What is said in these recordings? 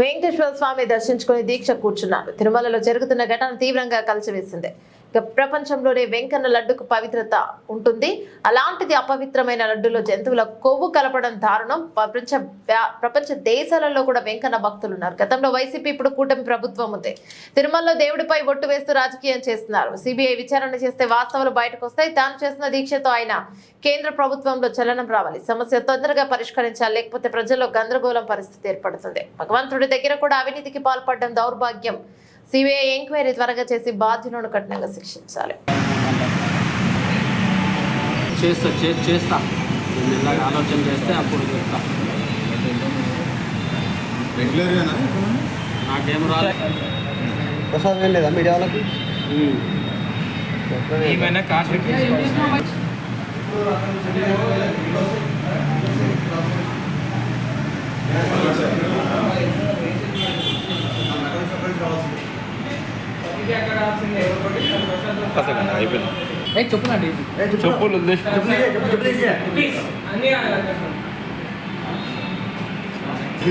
వెంకటేశ్వర స్వామి దర్శించుకుని దీక్ష కూర్చున్నారు. తిరుమలలో జరుగుతున్న ఘటన తీవ్రంగా కలిసివేసింది ప్రపంచంలోనే వెంకన్న లడ్డుకు పవిత్రత ఉంటుంది. అలాంటిది అపవిత్రమైన లడ్డులో జంతువుల కొవ్వు కలపడం దారుణం. ప్రపంచ ప్రపంచ దేశాలలో కూడా వెంకన్న భక్తులు ఉన్నారు. గతంలో వైసీపీ ఇప్పుడు కూటమి ప్రభుత్వం ఉంది. తిరుమలలో దేవుడిపై ఒట్టు వేస్తూ రాజకీయం చేస్తున్నారు. సిబిఐ విచారణ చేస్తే వాస్తవాలు బయటకు వస్తాయి. తాను చేసిన దీక్షతో ఆయన కేంద్ర ప్రభుత్వంలో చలనం రావాలి. సమస్య తొందరగా పరిష్కరించాలి. లేకపోతే ప్రజల్లో గందరగోళం పరిస్థితి ఏర్పడుతుంది. భగవంతుడి దగ్గర కూడా అవినీతికి పాల్పడడం దౌర్భాగ్యం. సిబిఐ ఎంక్వైరీ త్వరగా చేసి బాధ్యులను కఠినంగా శిక్షించాలి. చేస్తా చేస్తా. ఆలోచన చేస్తే అప్పుడు చెప్తా. రెగ్యులర్గానా? నాకేం రాలేదు ప్రసాదం ఏం లేదా? మీడియా వాళ్ళకి? ఏమైనా కాస్ట్ అయిపోయింది చెప్పులండి చెప్పులు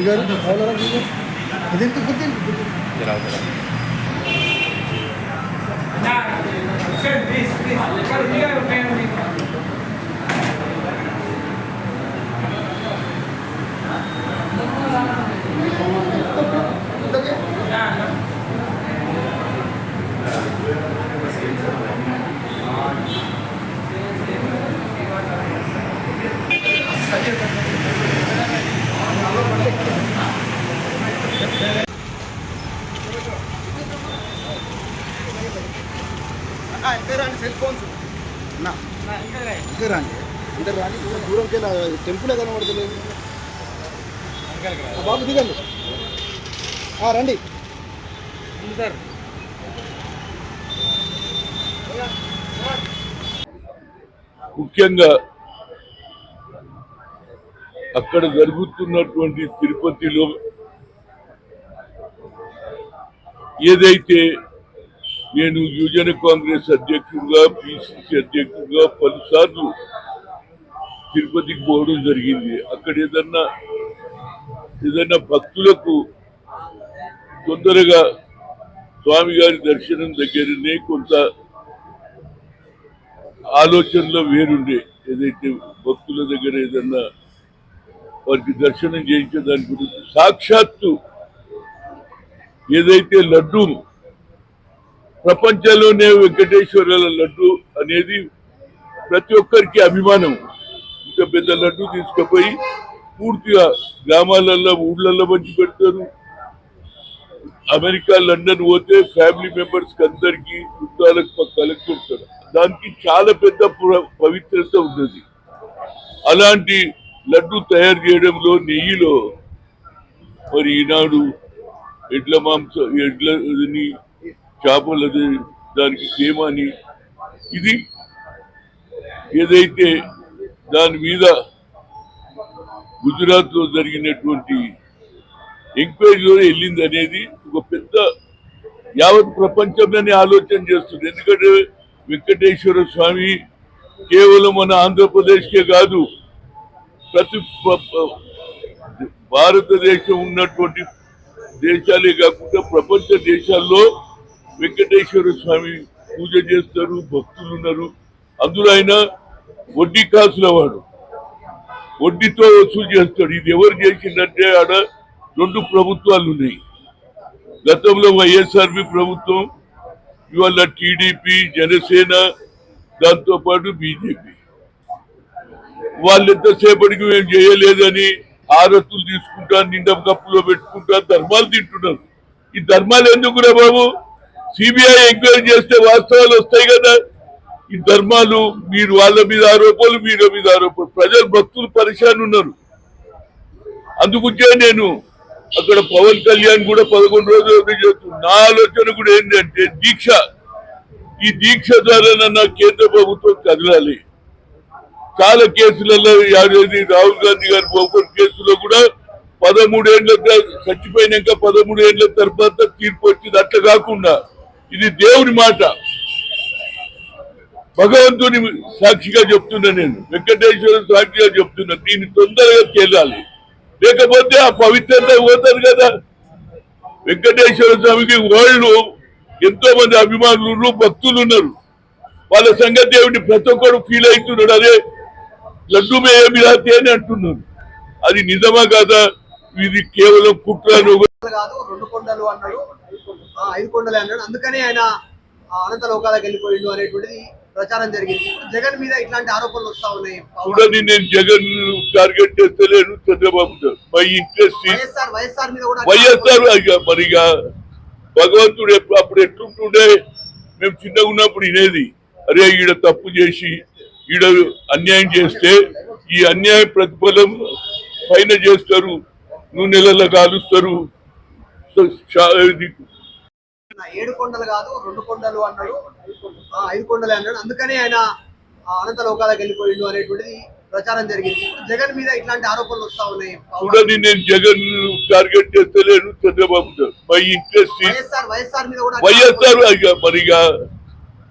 గారు ఇదెంత కొద్ది ఇంకా రాండి సెల్ ఫోన్స్. ఇంకా రాండి. ఇంకా రాని దూరంకి టెంపులే కనబడతలేదు బాబు దిగండి. రండి రండి. ముఖ్యంగా అక్కడ జరుగుతున్నటువంటి తిరుపతిలో ఏదైతే నేను యువజన కాంగ్రెస్ అధ్యక్షుడుగా పిసిసి అధ్యక్షుడుగా పలుసార్లు తిరుపతికి పోవడం జరిగింది. అక్కడ ఏదన్నా ఏదన్నా భక్తులకు తొందరగా స్వామి గారి దర్శనం దగ్గరనే కొంత ఆలోచనలో వేరుండే ఏదైతే భక్తుల దగ్గర ఏదన్నా వారికి దర్శనం చేయించే దాని గురించి సాక్షాత్తు ఏదైతే లడ్డు ప్రపంచంలోనే వెంకటేశ్వరుల లడ్డు అనేది ప్రతి ఒక్కరికి అభిమానం. ఇంత పెద్ద లడ్డు తీసుకుపోయి పూర్తిగా గ్రామాలలో ఊళ్ళల్లో పంచి పెడతారు. అమెరికా లండన్ పోతే ఫ్యామిలీ మెంబర్స్ అందరికీ అందరికి చుట్టాలకు కలెక్ట్ పెడతారు. దానికి చాలా పెద్ద పవిత్రత ఉన్నది. అలాంటి లడ్డు తయారు చేయడంలో నెయ్యిలో. మరి ఈనాడు ఎడ్ల మాంసం ఎడ్ల చేపలది దానికి తేమని ఇది ఏదైతే దాని మీద గుజరాత్లో జరిగినటువంటి ఎంక్వైరీలో వెళ్ళింది అనేది ఒక పెద్ద యావత్ ప్రపంచంలోనే ఆలోచన చేస్తుంది. ఎందుకంటే వెంకటేశ్వర స్వామి కేవలం మన ఆంధ్రప్రదేశ్కే కాదు ప్రతి భారతదేశం ఉన్నటువంటి దేశాలే కాకుండా ప్రపంచ దేశాల్లో వెంకటేశ్వర స్వామి పూజ చేస్తారు భక్తులు ఉన్నారు. అందులో ఆయన వడ్డీ కాసుల వాడు. వడ్డీతో వసూలు చేస్తాడు. ఇది ఎవరు చేసిందంటే ఆడ రెండు ప్రభుత్వాలు ఉన్నాయి. గతంలో వైఎస్ఆర్పి ప్రభుత్వం ఇవాళ టీడీపీ జనసేన దాంతోపాటు బీజేపీ. వాళ్ళు ఎంతసేపటికి మేము చేయలేదని ఆరతులు తీసుకుంటా నిండా కప్పులో పెట్టుకుంటా ధర్మాలు తింటున్నారు. ఈ ధర్మాలు ఎందుకురా బాబు? సిబిఐ ఎంక్వైరీ చేస్తే వాస్తవాలు వస్తాయి కదా. ఈ ధర్మాలు మీరు వాళ్ళ మీద ఆరోపణలు వీళ్ళ మీద ఆరోపణలు. ప్రజలు భక్తులు పరిశాన్ ఉన్నారు. అందుకుంటే నేను అక్కడ పవన్ కళ్యాణ్ కూడా పదకొండు రోజులు వదిలి నా ఆలోచన కూడా ఏంటంటే దీక్ష. ఈ దీక్ష ద్వారా నా కేంద్ర ప్రభుత్వం కదలాలి. చాలా కేసులలో రాహుల్ గాంధీ గారి ఓపెన్ కేసులో కూడా పదమూడేళ్ళ చచ్చిపోయినాక పదమూడేళ్ళ తర్వాత తీర్పు వచ్చింది. అట్లా కాకుండా ఇది దేవుని మాట. భగవంతుని సాక్షిగా చెప్తున్నా నేను. వెంకటేశ్వర సాక్షిగా చెప్తున్నా. దీన్ని తొందరగా తేలాలి. లేకపోతే ఆ పవిత్రత పోతారు కదా. వెంకటేశ్వర స్వామికి వాళ్ళు ఎంతో మంది అభిమానులు భక్తులు ఉన్నారు. వాళ్ళ సంగతి ఏమిటి? ప్రతి ఒక్కరు ఫీల్ అవుతున్నాడు. అదే లడ్డు మేయ మిలాతే అని అంటున్నారు అది నిజమా కాదా? ఇది కేవలం కుట్ర కాదు రెండు కొండలు అన్నాడు. ఐదు కొండలే అన్నాడు. అందుకనే ఆయన అనంత లోకాలకు వెళ్ళిపోయిండు అనేటువంటిది ప్రచారం జరిగింది. జగన్ మీద ఇట్లాంటి ఆరోపణలు వస్తా ఉన్నాయి. చూడండి నేను జగన్ టార్గెట్ చేస్తలేను చంద్రబాబు మై ఇంట్రెస్ట్ వైఎస్ఆర్ వైఎస్ఆర్ మీద కూడా వైఎస్ఆర్ ఇక మరిగా భగవంతుడు ఎప్పుడు అప్పుడు ఎట్లుంటుండే? మేము చిన్నగా ఉన్నప్పుడు వినేది. అరే ఈడ తప్పు చేసి ఈడ అన్యాయం చేస్తే ఈ అన్యాయ ప్రతిఫలం పైన చేస్తారు నువ్వు నెలల్లో కాలుస్తారు ఏడు కొండలు కాదు రెండు కొండలు అన్నాడు. ఆ, ఐదు కొండలే అన్నాడు. అందుకనే ఆయన అనంత లోకాలకు వెళ్ళిపోయిండు అనేటువంటిది ప్రచారం జరిగింది. జగన్ మీద ఇట్లాంటి ఆరోపణలు వస్తా ఉన్నాయి. చూడండి నేను జగన్ టార్గెట్ చేస్తలేను చంద్రబాబు మై ఇంట్రెస్ట్ వైఎస్ఆర్ వైఎస్ఆర్ మీద కూడా వైఎస్ఆర్ మరిగా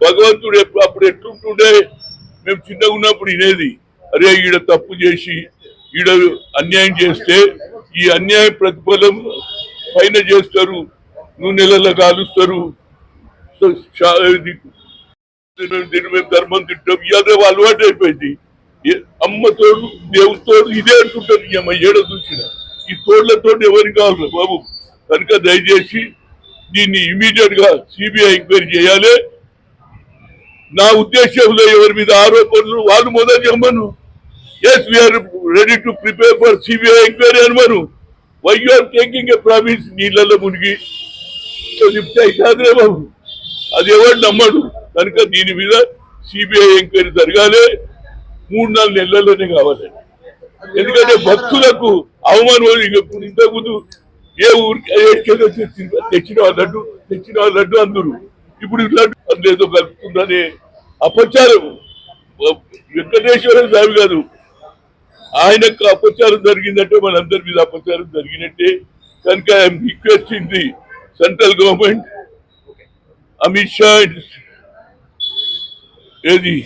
భగవంతుడు ఎప్పుడు అప్పుడు ఎట్లుంటుండే మేము చిన్నగా ఉన్నప్పుడు వినేది అరే ఈడ తప్పు చేసి ఈడ అన్యాయం చేస్తే ఈ అన్యాయ ప్రతిఫలం పైన చేస్తారు నువ్వు నెలల్లో కాలుస్తారు. దీన్ని మేము ధర్మం తింటాం ఇదే అలవాటు అయిపోయింది. అమ్మతో దేవుతో ఇదే అంటుంటారు ఈ అమ్మ ఏడ చూసిన. ఈ తోళ్ళతో ఎవరికి కావాలి బాబు? కనుక దయచేసి దీన్ని ఇమీడియట్గా సిబిఐ ఎంక్వైరీ చేయాలి. నా ఉద్దేశంలో ఎవరి మీద ఆరోపణలు వాళ్ళు మొదలు చెప్పను yes we're ready to prepare for CBI enquiry అనమను why you're taking a promise నీళ్ళలో మునిగి లిఫ్ట్ చెప్తే బాబు. అది ఎవరు నమ్మడు. కనుక దీని మీద సిబిఐ ఎంక్వైరీ జరగాలి. మూడు నాలుగు నెలల్లోనే కావాలి. ఎందుకంటే భక్తులకు అవమానం ఇక ఇంతకుముందు ఏ ఊరికి తెచ్చిన లడ్డు తెచ్చిన లడ్డు అందరు. ఇప్పుడు ఈ లడ్డు అందులో కలుపుతుందనే అపచారం. వెంకటేశ్వర స్వామి గారు ఆయనకు అపచారం జరిగిందంటే మనందరి మీద అపచారం జరిగినట్టే. కనుక I'm requesting the central government Amit Shah ఏది?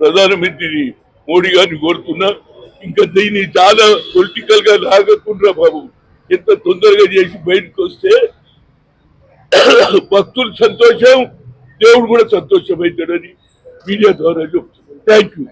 ప్రధానమంత్రి మోడీ గారిని కోరుతున్నా. ఇంకా దీన్ని చాలా పొలిటికల్గా లాగకుండా బాబు ఎంత తొందరగా చేసి బయటకు వస్తే భక్తులు సంతోషం దేవుడు కూడా సంతోషం అవుతాడని మీడియా ద్వారా చెప్తున్నాను. Thank you